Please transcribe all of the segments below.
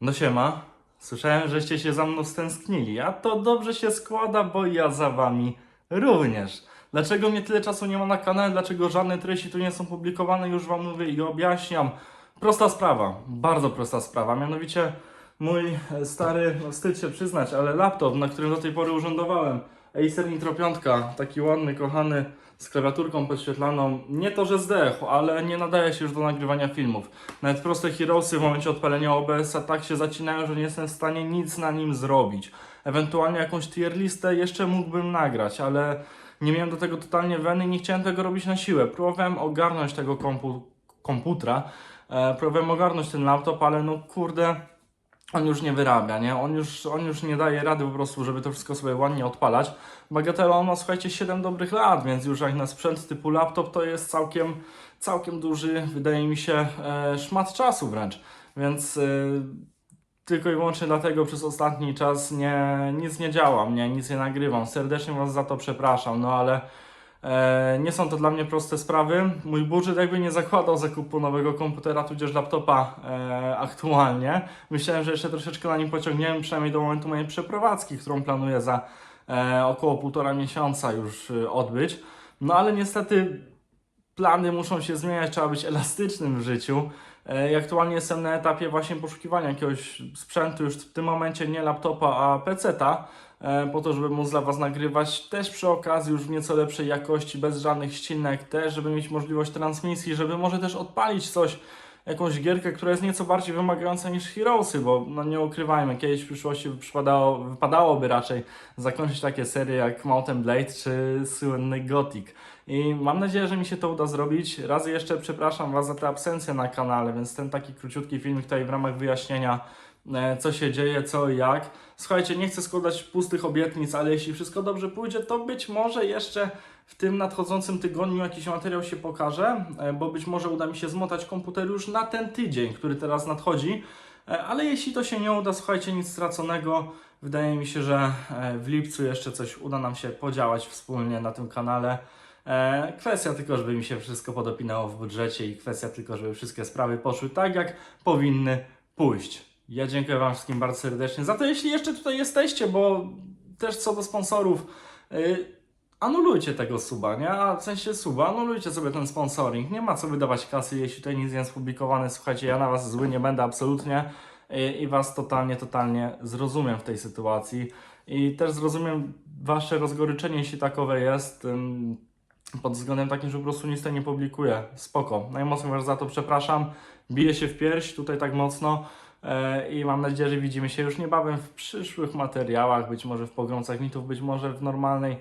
No siema. Słyszałem, żeście się za mną stęsknili, a to dobrze się składa, bo ja za wami również. Dlaczego mnie tyle czasu nie ma na kanale, dlaczego żadne treści tu nie są publikowane, już wam mówię i objaśniam. Prosta sprawa, bardzo prosta sprawa, mianowicie mój stary, no wstyd się przyznać, ale laptop, na którym do tej pory urządowałem, Acer Nitro 5, taki ładny, kochany, z klawiaturką podświetlaną, nie to, że zdechł, ale nie nadaje się już do nagrywania filmów. Nawet proste Heroesy w momencie odpalenia OBS-a tak się zacinają, że nie jestem w stanie nic na nim zrobić. Ewentualnie jakąś tier listę jeszcze mógłbym nagrać, ale nie miałem do tego totalnie weny i nie chciałem tego robić na siłę. Próbowałem ogarnąć tego kompu komputera, e, próbowałem ogarnąć ten laptop, ale no kurde, on już nie wyrabia, nie? On już, on już nie daje rady po prostu, żeby to wszystko sobie ładnie odpalać. Bagatela on ma, słuchajcie, 7 dobrych lat, więc już jak na sprzęt typu laptop to jest całkiem, całkiem duży, wydaje mi się, e, szmat czasu wręcz. Więc e, tylko i wyłącznie dlatego przez ostatni czas nie, nic nie działam, nie, nic nie nagrywam. Serdecznie Was za to przepraszam, no ale nie są to dla mnie proste sprawy. Mój budżet jakby nie zakładał zakupu nowego komputera, tudzież laptopa e, aktualnie. Myślałem, że jeszcze troszeczkę na nim pociągniemy, przynajmniej do momentu mojej przeprowadzki, którą planuję za e, około półtora miesiąca już e, odbyć. No ale niestety plany muszą się zmieniać, trzeba być elastycznym w życiu. E, I aktualnie jestem na etapie właśnie poszukiwania jakiegoś sprzętu, już w tym momencie nie laptopa, a peceta, e, po to, żeby móc dla Was nagrywać, też przy okazji już w nieco lepszej jakości, bez żadnych ścinek, też, żeby mieć możliwość transmisji, żeby może też odpalić coś, jakąś gierkę, która jest nieco bardziej wymagająca niż Heroesy, bo no nie ukrywajmy, kiedyś w przyszłości wypadało, wypadałoby raczej zakończyć takie serie jak Mountain Blade czy słynny Gothic. I mam nadzieję, że mi się to uda zrobić. Raz jeszcze przepraszam Was za tę absencję na kanale, więc ten taki króciutki filmik tutaj w ramach wyjaśnienia, e, co się dzieje, co i jak. Słuchajcie, nie chcę składać pustych obietnic, ale jeśli wszystko dobrze pójdzie, to być może jeszcze w tym nadchodzącym tygodniu jakiś materiał się pokaże, e, bo być może uda mi się zmotać komputer już na ten tydzień, który teraz nadchodzi. E, Ale jeśli to się nie uda, słuchajcie, nic straconego. Wydaje mi się, że e, w lipcu jeszcze coś uda nam się podziałać wspólnie na tym kanale. Kwestia tylko, żeby mi się wszystko podopinało w budżecie i kwestia tylko, żeby wszystkie sprawy poszły tak, jak powinny pójść. Ja dziękuję Wam wszystkim bardzo serdecznie za to, jeśli jeszcze tutaj jesteście, bo też co do sponsorów, anulujcie tego suba, nie? A w sensie suba, anulujcie sobie ten sponsoring. Nie ma co wydawać kasy, jeśli tutaj nic nie jest publikowane. Słuchajcie, ja na Was zły nie będę absolutnie i, i Was totalnie, totalnie zrozumiem w tej sytuacji. I też zrozumiem Wasze rozgoryczenie, jeśli takowe jest. ym, pod względem takim, że po prostu nic tutaj nie publikuję. Spoko. Najmocniej Was za to przepraszam. Biję się w pierś tutaj tak mocno e, i mam nadzieję, że widzimy się już niebawem w przyszłych materiałach, być może w pogromcach mitów, być może w normalnej,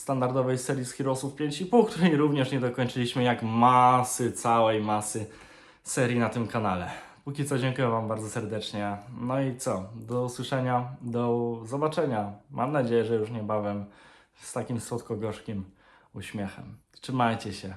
standardowej serii z Heroesów 5,5, której również nie dokończyliśmy, jak masy, całej masy serii na tym kanale. Póki co dziękuję Wam bardzo serdecznie. No i co? Do usłyszenia, do zobaczenia. Mam nadzieję, że już niebawem z takim słodko-gorzkim uśmiechem. Trzymajcie się.